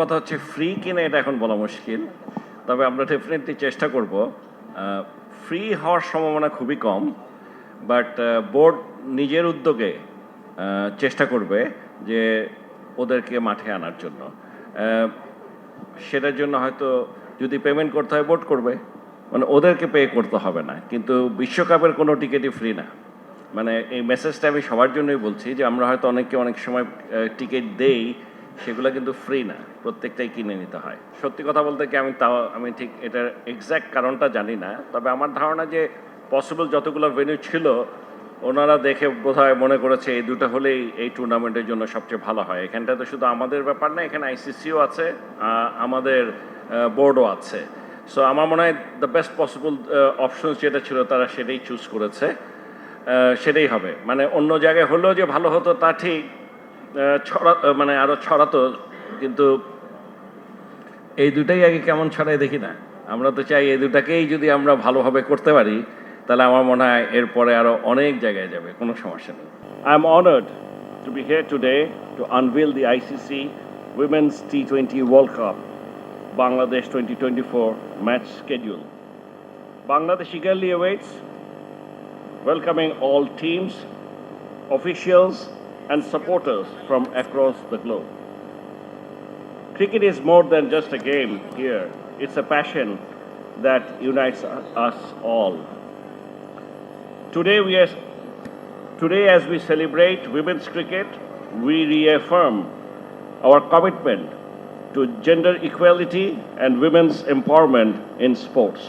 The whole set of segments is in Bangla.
কথা হচ্ছে ফ্রি কিনা এটা এখন বলা মুশকিল। তবে আমরা ডেফিনেটলি চেষ্টা করব ফ্রি হওয়ার সম্ভাবনা খুবই কম বাট বোর্ড নিজের উদ্যোগে চেষ্টা করবে যে ওদেরকে মাঠে আনার জন্য। সেটার জন্য হয়তো যদি পেমেন্ট করতে হয় বোর্ড করবে। মানে ওদেরকে পে করতে হবে না, কিন্তু বিশ্বকাপের কোনো টিকিটই ফ্রি না। মানে এই মেসেজটা আমি সবার জন্যই বলছি যে আমরা হয়তো অনেককে অনেক সময় টিকিট দেই সেগুলো কিন্তু ফ্রি না, প্রত্যেকটাই কিনে নিতে হয়। সত্যি কথা বলতে কি আমি তাও, আমি ঠিক এটার এক্স্যাক্ট কারণটা জানি না, তবে আমার ধারণা যে পসিবল যতগুলো ভেন্যু ছিল, ওনারা দেখে বোধহয় মনে করেছে এই দুটো হলেই এই টুর্নামেন্টের জন্য সবচেয়ে ভালো হয়। এখানটা তো শুধু আমাদের ব্যাপার না, এখানে আইসিসিও আছে আমাদের বোর্ডও আছে। সো আমার মনে হয় দ্য বেস্ট পসিবল অপশন যেটা ছিল তারা সেটাই চুজ করেছে। সেটাই হবে। মানে অন্য জায়গায় হলেও যে ভালো হতো তা ঠিক ছড়া মানে আরও ছড়াতো কিন্তু এই দুটাই আগে কেমন ছড়াই দেখি না আমরা তো চাই এই দুটাকেই যদি আমরা ভালোভাবে করতে পারি তাহলে আমার মনে হয় এরপরে আরও অনেক জায়গায় যাবে কোনো সমস্যা নেই I am honoured to be here today to unveil the ICC women's T twenty World Cup Bangladesh twenty twenty four match schedule. Bangladesh eagerly awaits, welcoming all teams, officials, and supporters from across the globe. Cricket is more than just a game here, it's a passion that unites us all. Today, we are, today, as we celebrate women's cricket, we reaffirm our commitment to gender equality and women's empowerment in sports.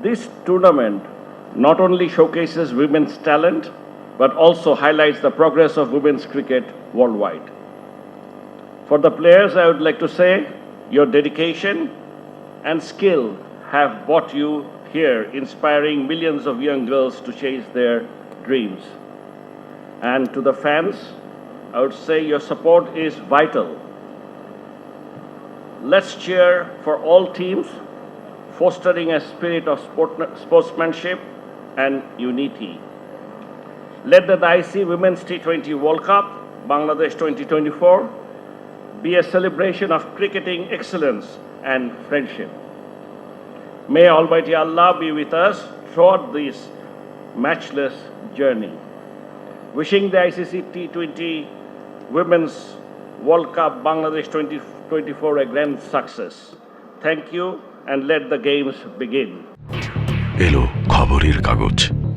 This tournament not only showcases women's talent but also highlights the progress of women's cricket worldwide. For the players, I would like to say your dedication and skill have brought you here, inspiring millions of young girls to chase their dreams. And to the fans, I would say your support is vital. Let's cheer for all teams, fostering a spirit of sport- sportsmanship and unity. Let the IC Women's T20 World Cup, Bangladesh 2024, be a celebration of cricketing excellence and friendship. May Almighty Allah be with us throughout this matchless journey. Wishing the ICC T20 Women's World Cup Bangladesh 2024 a grand success. Thank you and let the games begin. কাগজ